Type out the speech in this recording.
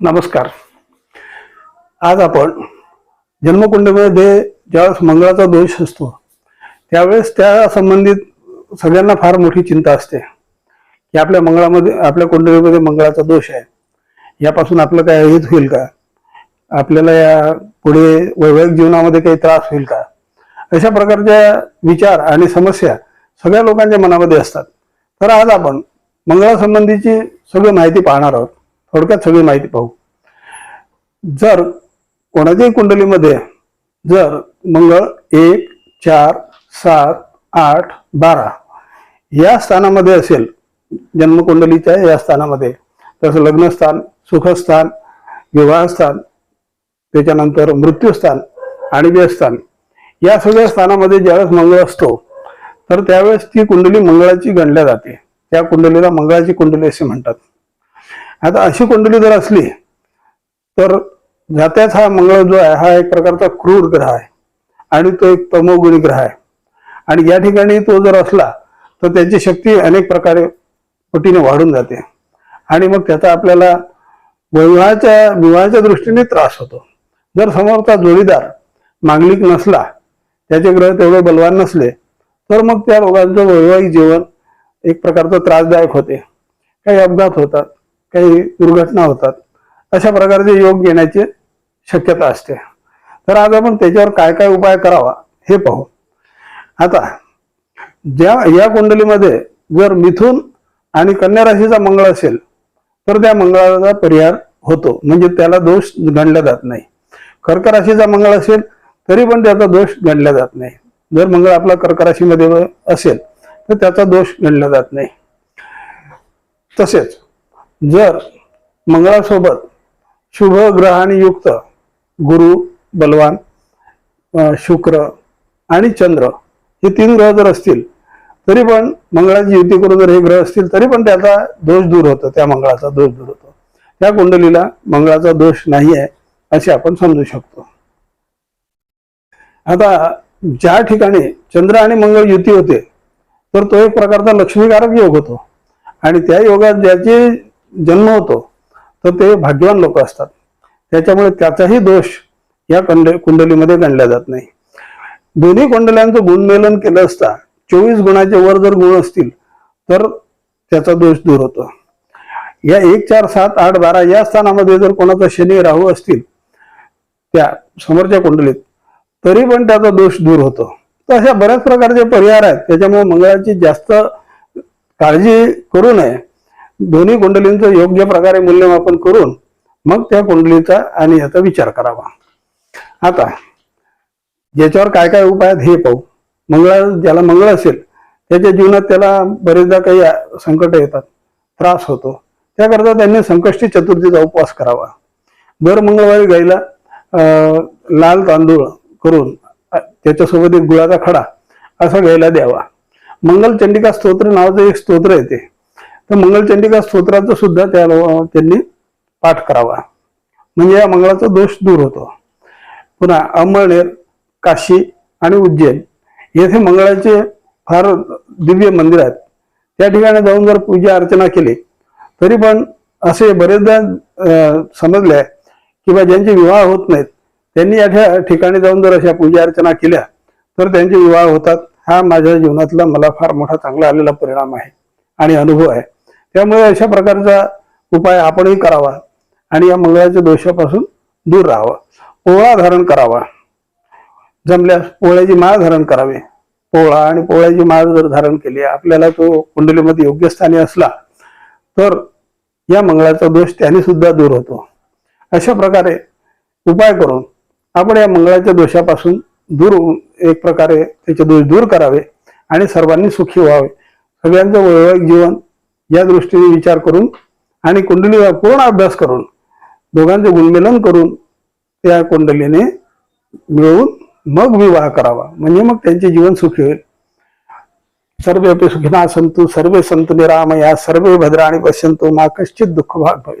नमस्कार. आज आपण जन्मकुंडीमध्ये ज्यावेळेस मंगळाचा दोष असतो त्यावेळेस त्या संबंधित सगळ्यांना फार मोठी चिंता असते. की आपल्या मंगळामध्ये आपल्या कुंडलीमध्ये मंगळाचा दोष आहे. यापासून आपलं काय हेच होईल का? आपल्याला या पुढे वैवाहिक जीवनामध्ये काही त्रास होईल का? अशा प्रकारच्या विचार आणि समस्या सगळ्या लोकांच्या मनामध्ये असतात. तर आज आपण मंगळासंबंधीची सगळी माहिती पाहणार आहोत. थोडक्यात सगळी माहिती पाहू. जर कोणाच्याही कुंडलीमध्ये जर मंगळ एक चार सात आठ बारा या स्थानामध्ये असेल जन्मकुंडलीच्या या स्थानामध्ये तसं लग्नस्थान सुखस्थान विवाहस्थान त्याच्यानंतर मृत्यूस्थान आणि व्यस्थान या सगळ्या स्थानामध्ये ज्यावेळेस मंगळ असतो तर त्यावेळेस ती कुंडली मंगळाची गणल्या जाते. त्या कुंडलीला मंगळाची कुंडली असे म्हणतात. आता अशी कुंडली जर असली तर जात्याच हा मंगळ जो आहे हा एक प्रकारचा क्रूर ग्रह आहे. आणि तो एक तमोगुणी ग्रह आहे. आणि या ठिकाणी तो जर असला तर त्याची शक्ती अनेक प्रकारे पटीने वाढून जाते. आणि मग त्याचा आपल्याला विवाहाच्या विवाहाच्या दृष्टीने त्रास होतो. जर समोरचा जोडीदार मांगलिक नसला त्याचे ग्रह तेवढे बलवान नसले तर मग त्या रोगांचं वैवाहिक जीवन एक प्रकारचं त्रासदायक होते. काही अपघात होतात. काही दुर्घटना होतात. अशा प्रकारचे योग येण्याची शक्यता असते. तर आज आपण त्याच्यावर काय काय उपाय करावा हे पाहू. आता ज्या या कुंडलीमध्ये जर मिथून आणि कन्या राशीचा मंगळ असेल तर त्या मंगळाचा परिहार होतो. म्हणजे त्याला दोष गणला जात नाही. कर्क राशीचा मंगळ असेल तरी पण त्याचा दोष गणला जात नाही. जर मंगळ आपला कर्क राशीमध्ये असेल तर त्याचा दोष गणला जात नाही. तसेच जर मंगळासोबत शुभ ग्रहाने युक्त गुरु बलवान शुक्र आणि चंद्र हे तीन ग्रह जर असतील तरी पण मंगळाची युती करून जर हे ग्रह असतील तरी पण त्याचा दोष दूर होतो त्या मंगळाचा दोष दूर होतो. त्या कुंडलीला मंगळाचा दोष नाही आहे असे आपण समजू शकतो. आता ज्या ठिकाणी चंद्र आणि मंगळ युती होते तर तो एक प्रकारचा लक्ष्मीकारक योग होतो. आणि त्या योगात ज्याचे जन्म होतो तर ते भाग्यवान लोक असतात. त्याच्यामुळे त्याचाही दोष या कंड कुंडलीमध्ये गणला जात नाही. दोन्ही कुंडल्यांचं गुणमेलन केलं असता चोवीस गुणाचे वर जर गुण असतील तर त्याचा दोष दूर होतो. या एक चार सात आठ बारा या स्थानामध्ये जर कोणाचा शनी राहू असतील त्या समोरच्या कुंडलीत तरी पण त्याचा दोष दूर होतो. तर अशा बऱ्याच प्रकारचे परिहार आहेत. त्याच्यामुळे मंगळाची जास्त काळजी करू नये. दोन्ही कुंडलींचं योग्य प्रकारे मूल्यमापन करून मग त्या कुंडलीचा आणि याचा विचार करावा. आता ज्याच्यावर काय काय उपाय आहेत हे पाहू. मंगळ ज्याला मंगळ असेल त्याच्या जीवनात त्याला बरेचदा काही संकट येतात त्रास होतो. त्याकरता त्यांनी संकष्टी चतुर्थीचा उपवास करावा. दर मंगळवारी गाईला अं, लाल तांदूळ करून त्याच्यासोबत एक गुळाचा खडा असा गायला द्यावा. मंगलचंडिका स्तोत्र नावाचं एक स्तोत्र येते. तर मंगलचंडिका स्तोत्राचा सुद्धा त्या त्यांनी पाठ करावा. म्हणजे या मंगळाचा दोष दूर होतो. पुन्हा अमळनेर काशी आणि उज्जैन येथे मंगळाचे फार दिव्य मंदिर आहेत. त्या ठिकाणी जाऊन जर पूजा अर्चना केली तरी पण असे बरेचदा अं, समजले आहे किंवा ज्यांचे विवाह होत नाहीत त्यांनी या ठिकाणी जाऊन जर अशा पूजा अर्चना केल्या तर त्यांचे विवाह होतात. हा माझ्या जीवनातला मला फार मोठा चांगला आलेला परिणाम आहे आणि अनुभव आहे. त्यामुळे अशा प्रकारचा उपाय आपणही करावा आणि या मंगळाच्या दोषापासून दूर राहावा. पोळा धारण करावा. जमल्यास पोळ्याची माळ धारण करावी. पोळा आणि पोळ्याची माळ जर धारण केली आपल्याला तो कुंडलीमध्ये योग्य स्थानी असला तर या मंगळाचा दोष त्याने सुद्धा दूर होतो. अशा प्रकारे उपाय करून आपण या मंगळाच्या दोषापासून दूर होऊन एक प्रकारे त्याचे दोष दूर करावे आणि सर्वांनी सुखी व्हावे. सगळ्यांचं वैवाहिक जीवन या दृष्टीने विचार करून आणि कुंडलीचा पूर्ण अभ्यास करून दोघांचे गुणमिलन करून त्या कुंडलीने मिळवून मग विवाह करावा. म्हणजे मग त्यांचे जीवन सुखी होईल. सर्वे अपि सुखिना संतु सर्वे संतु निरामया सर्वे भद्राणी पश्यंतु मा कश्चित दुःख भाग भवेल